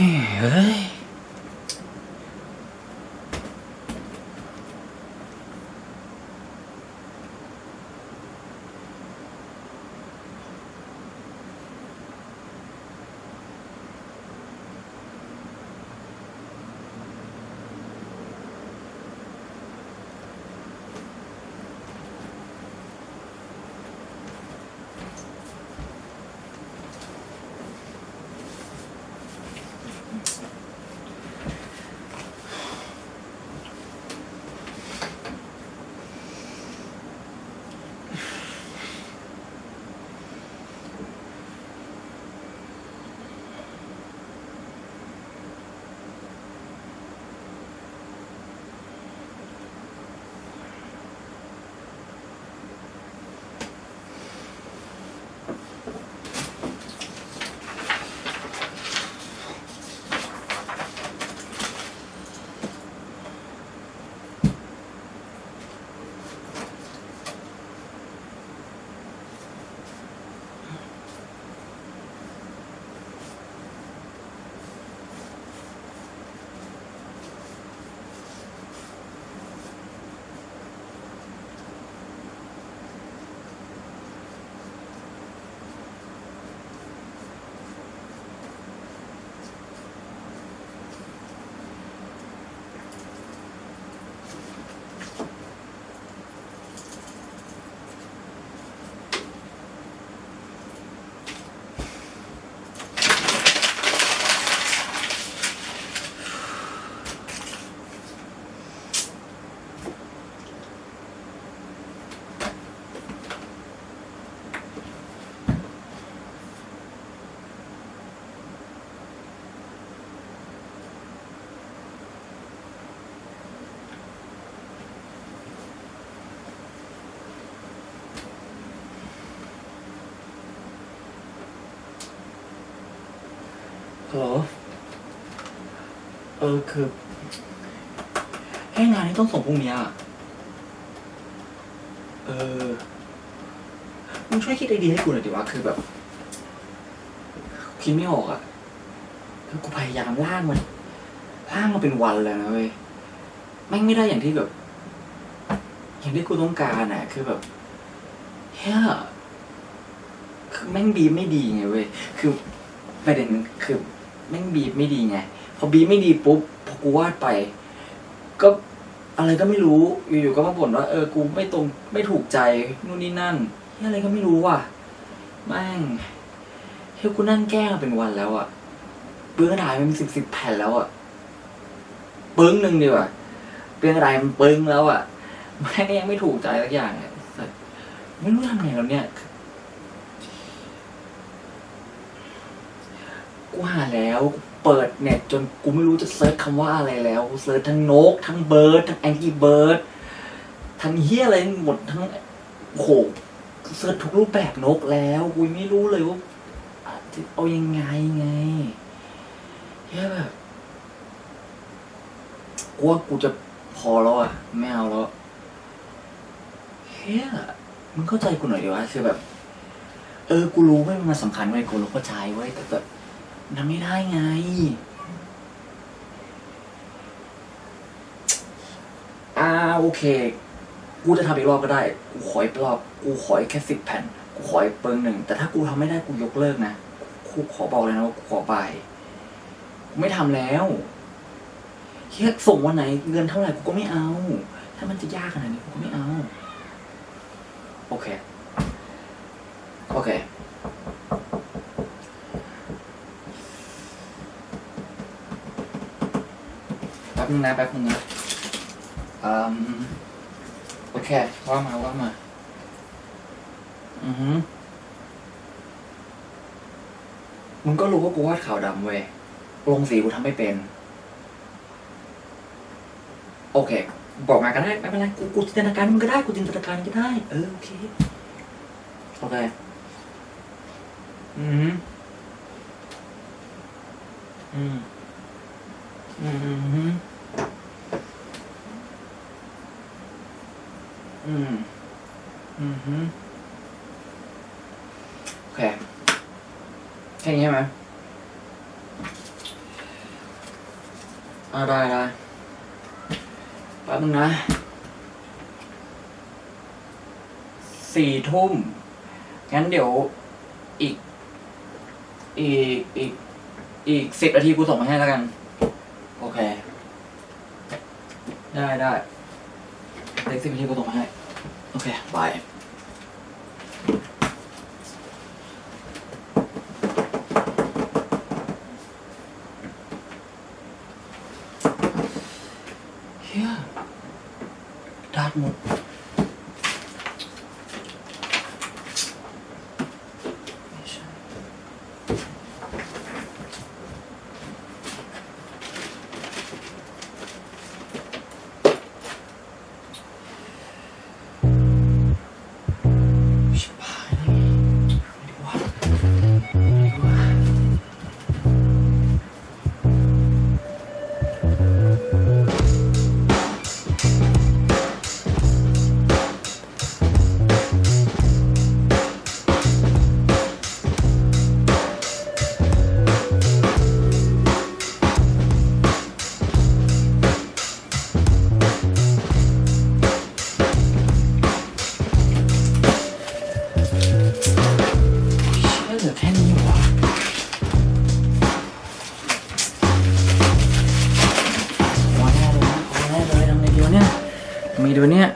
哎。 เฮ้ยฮัลโหลเออคือให้งานที่ต้องส่งพรุ่งนี้ยเออ มึงช่วยคิดไอเดียให้กูหน่อยดิว่าคือแบบคิดไม่ออกอะคือกูพยายามล่างมัน ล่างมาเป็นวันแล้วนะเว้ยแม่งไม่ได้อย่างที่แบบ อย่างที่กูต้องการอะคือแบบเฮ้ยคือแม่งบีไม่ดีไงเว้ย คือประเด็นคือ แม่งบีบไม่ดีไงพอบีบไม่ดีปุ๊บพอกูวาดไป ก็อะไรก็ไม่รู้อยู่ๆก็มาบ่นว่าเออกูไม่ตรงไม่ถูกใจนู่นนี่นั่นอะไรก็ไม่รู้ว่ะแม่งเฮ้ยกูนั่งแก้เป็นวันแล้วอะเปื้องกระดาษมันสิบสิบแผ่นแล้วอะปึ้งหนึ่งดีกว่าเปื้องกระดาษมันปึ้งแล้วอะแม่งยังไม่ถูกใจสักอย่างไม่รู้ทำไงแล้วเนี่ย กูหาแล้ว เปิดเน็ตจนกูไม่รู้จะเซิร์ชคำว่าอะไรแล้วกูเซิร์ชทั้งนก ทั้งเบิร์ดทั้งแองกี้เบิร์ดทั้งเฮียอะไรหมดทั้งโอ้โหกูเซิร์ชทุกรูปแบบนกแล้วกูไม่รู้เลยว่าจะเอายังไงไงเฮียแบบกูว่ากูจะพอแล้วอะไม่เอาแล้วเฮียมึงเข้าใจกูหน่อยดีวะคือแบบ เออ กูรู้ว่ามันสำคัญเว้ยกูรู้เข้าใจเว้ยแต่แบบ ทำไม่ได้ไง อ่าโอเค กูจะทำอีกรอบก็ได้ กูขออีกรอบ กูขออีกแค่สิบแผ่น กูขออีกเปิงหนึ่ง แต่ถ้ากูทำไม่ได้กูยกเลิกนะ กูขอบอกเลยนะว่ากูขอไปกูไม่ทำแล้วเฮียส่งวันไหนเงินเท่าไหร่กูก็ไม่เอา ถ้ามันจะยากขนาดนี้กูก็ไม่เอา โอเค โอเค แป๊บ นึงนะแป๊บนึงนะอืมโอเค ว่ามาว่ามา อือฮึมึงก็รู้ว่ากูวาดขาวดำเว้ยลงสีกูทำไม่เป็น โอเค บอกมาก็ได้ไม่เป็นไรกูกูจินตนาการมึงก็ได้กูจินตนาการก็ได้ เออโอเคโอเคอือฮึอืมอืมอืม อืม อืมอืมฮึโอเคแค่นี้ใช่ไหมอ่าได้ได้แป๊บนึงนะสี่ทุ่ม งั้นเดี๋ยวอีก อีก อีก อีกสิบนาทีกูส่งมาให้แล้วกัน โอเค ได้ได้อี กสิบนาทีกูส่งมาให้ โอเค บาย เฮียดาดหมด ดูเนี่ย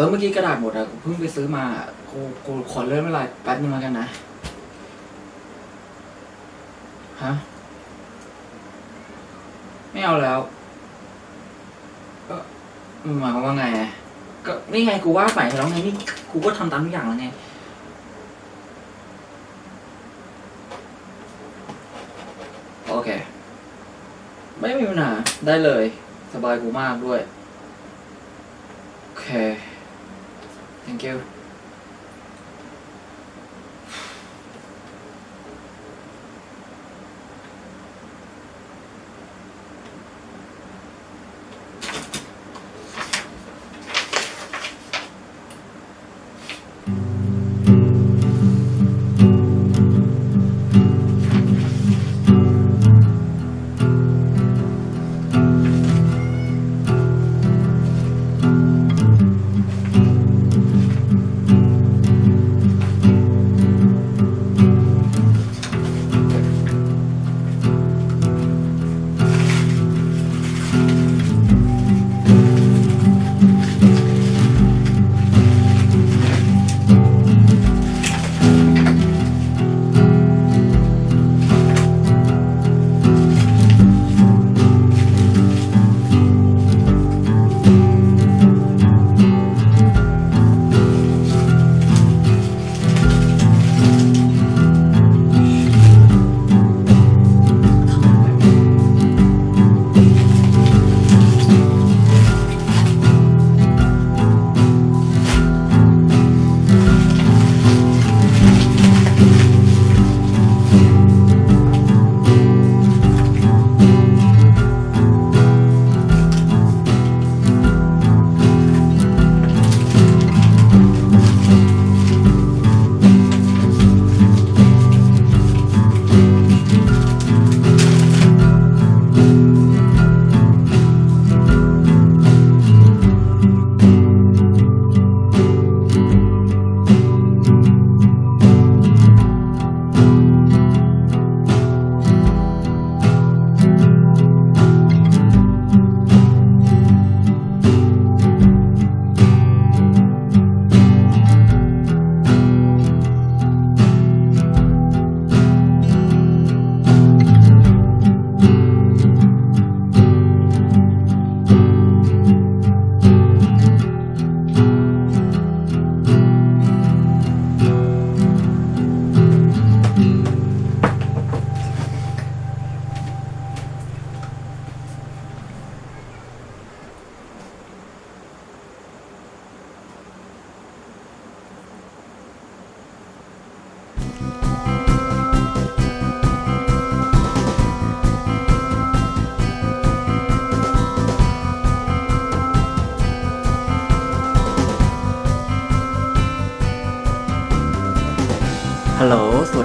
ออเมื่อกี้กระดาษหมดอะกูเพิ่งไปซื้อมากูกูขอเลื่อนเวลาแป๊บนึงแล้วกันนะ ฮะ ไม่เอาแล้ว ก็หมายความว่าไง ก็นี่ไงกูว่าใหม่แล้วไงนี่กูก็ทำตามทุกอย่างแล้วไงโอเค ไม่มีปัญหาได้เลย สบายกูมากด้วย โอเค thank you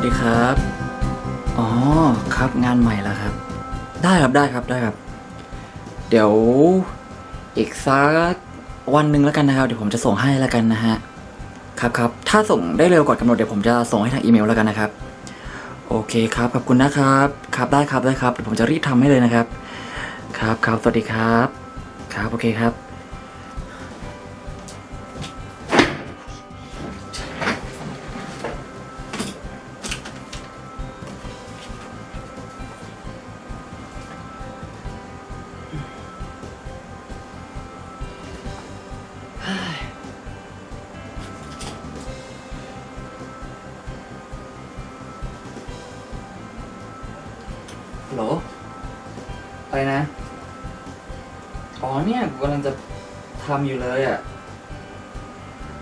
ดีครับ อ๋อครับงานใหม่แล้วครับ ได้ครับได้ครับได้ครับ เดี๋ยวอีกสักวันหนึ่งแล้วกันนะครับ เดี๋ยวผมจะส่งให้แล้วกันนะฮะ ครับครับ ถ้าส่งได้เร็วกว่ากำหนดเดี๋ยวผมจะส่งให้ทางอีเมลแล้วกันนะครับ โอเคครับ ขอบคุณนะครับ ครับได้ครับได้ครับ เดี๋ยวผมจะรีบทำให้เลยนะครับ ครับครับ สวัสดีครับ ครับ โอเคครับ โหลอะไรนะ อ๋อเนี่ยกูกำลังจะทำอยู่เลยอะ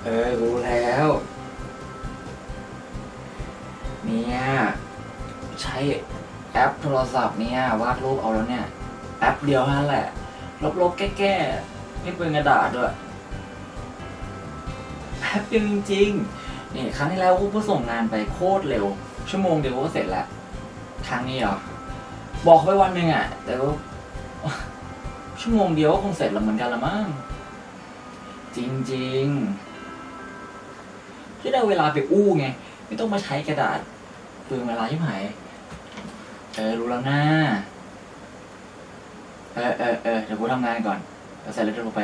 เออ รู้แล้ว เนี่ย ใช้แอปโทรศัพท์เนี่ยวาดรูปเอาแล้วเนี่ย แอปเดียวนั้นแหละ ลบๆ แก้ๆ ไม่เป็นกระดาษด้วย แป๊บเดียวจริงๆนี่ครั้งที่แล้วกูก็ส่งงานไปโคตรเร็ว ชั่วโมงเดียวก็เสร็จแล้วครั้งนี้เหรอ บอกไปวันหนึ่งอะ แต่ก็ชั่วโมงเดียวก็คงเสร็จแล้วเหมือนกันละมั้งจริงๆที่ได้เวลาไปอู้ไง ไม่ต้องมาใช้กระดาษเปลืองเวลาที่ไหนเออรู้แล้วนะเออเออเออเดี๋ยวกูทำงานก่อนแล้วเสร็จแล้วเดี๋ยวกูไป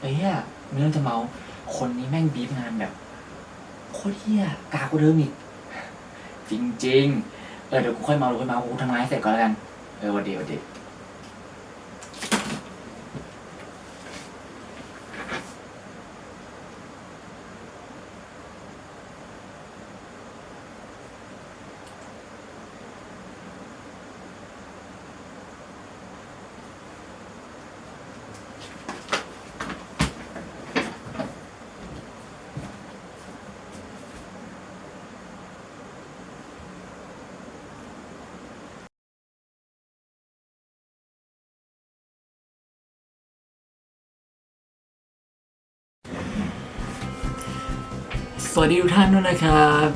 เอ้ยมีเรื่องจะเมา คนนี้แม่งบีบงานแบบโคตรเฮียกากกว่าเดิมอีกจริง ๆ เออเดี๋ยวกูค่อยเมาดี๋ยวค่อยเมากูทำงานให้เสร็จก่อนแล้วกัน เออวันดีวันดี สวัสดีทุกท่านด้วยนะครับ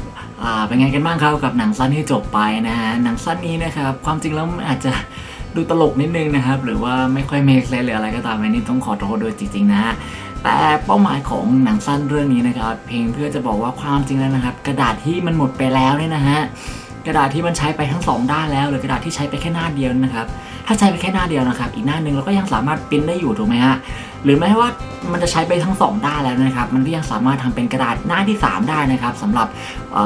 อ่าเป็นไงกันบ้างครับกับหนังสั้นที่จบไปนะฮะหนังสั้นนี้นะครับความจริงแล้วอาจจะดูตลกนิดนึงนะครับ หรือว่าไม่ค่อยเมคเซนหรืออะไรก็ตามอันนี้ต้องขอโทษด้วยจริงๆนะฮะแต่เป้าหมายของหนังสั้นเรื่องนี้นะครับ เพียงเพื่อจะบอกว่าความจริงแล้วนะครับ กระดาษที่มันหมดไปแล้วเนี่ยนะฮะ กระดาษที่มันใช้ไปทั้งสองด้านแล้ว หรือกระดาษที่ใช้ไปแค่หน้าเดียวนะครับถ้าใช้ไปแค่หน้าเดียวนะครับ อีกหน้าหนึ่งเราก็ยังสามารถปริ้นได้อยู่ถูกไหมฮะหรือแม้ว่ามันจะใช้ไปทั้งสองด้านแล้วนะครับ มันก็ยังสามารถทำเป็นกระดาษหน้าที่ 3 ได้นะครับสำหรับ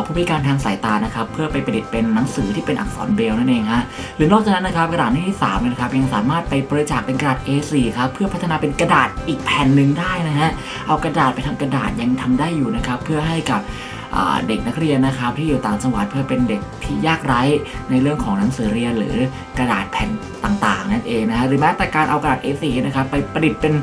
ผู้พิการทางสายตานะครับ เพื่อไปประดิษฐ์เป็นหนังสือที่เป็นอักษรเบลนั่นเองฮะหรือนอกจากนั้นนะครับกระดาษหน้าที่3เนี่ยนะครับยังสามารถไปบริจาคเป็นกระดาษ A4 ครับเพื่อพัฒนาเป็นกระดาษอีกแผ่นหนึ่งได้นะฮะเอากระดาษไปทำกระดาษยังทำได้อยู่นะครับเพื่อให้กับ เด็กนักเรียนนะครับที่อยู่ต่างจังหวัดเพื่อเป็นเด็กที่ยากไร้ในเรื่องของหนังสือเรียนหรือกระดาษแผ่นต่างๆ นั่นเองนะฮะหรือแม้แต่การเอากระดาษ A4 นะครับไปประดิษฐ์เป็น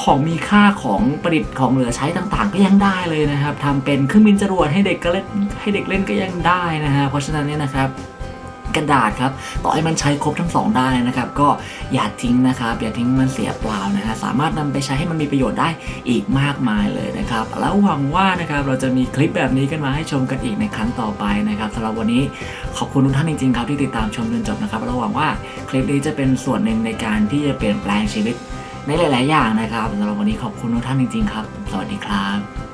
ของมีค่าของประดิษฐ์ของเหลือใช้ต่างๆ ก็ยังได้เลยนะครับทำเป็นเครื่องบินจรวดให้เด็กก็เล่นให้เด็กเล่นก็ยังได้นะฮะเพราะฉะนั้นเนี่ยนะครับ กระดาษครับ ต่อให้มันใช้ครบทั้งสองด้นะครับ ก็อย่าทิ้งนะครับ อย่าทิ้งมันเสียเปล่านะฮะสามารถนำไปใช้ให้มันมีประโยชน์ได้อีกมากมายเลยนะครับ แล้วหวังว่านะครับเราจะมีคลิปแบบนี้กันมาให้ชมกันอีกในครั้งต่อไปนะครับสำหรับวันนี้ขอบคุณทุกท่านจริงๆครับที่ติดตามชมจนจบนะครับแล้วหวังว่าคลิปนี้จะเป็นส่วนหนึ่งในการที่จะเปลี่ยนแปลงชีวิตในหลาย ๆ อย่างนะครับสำหรับวันนี้ขอบคุณทุกท่านจริง ๆ ครับ สวัสดีครับ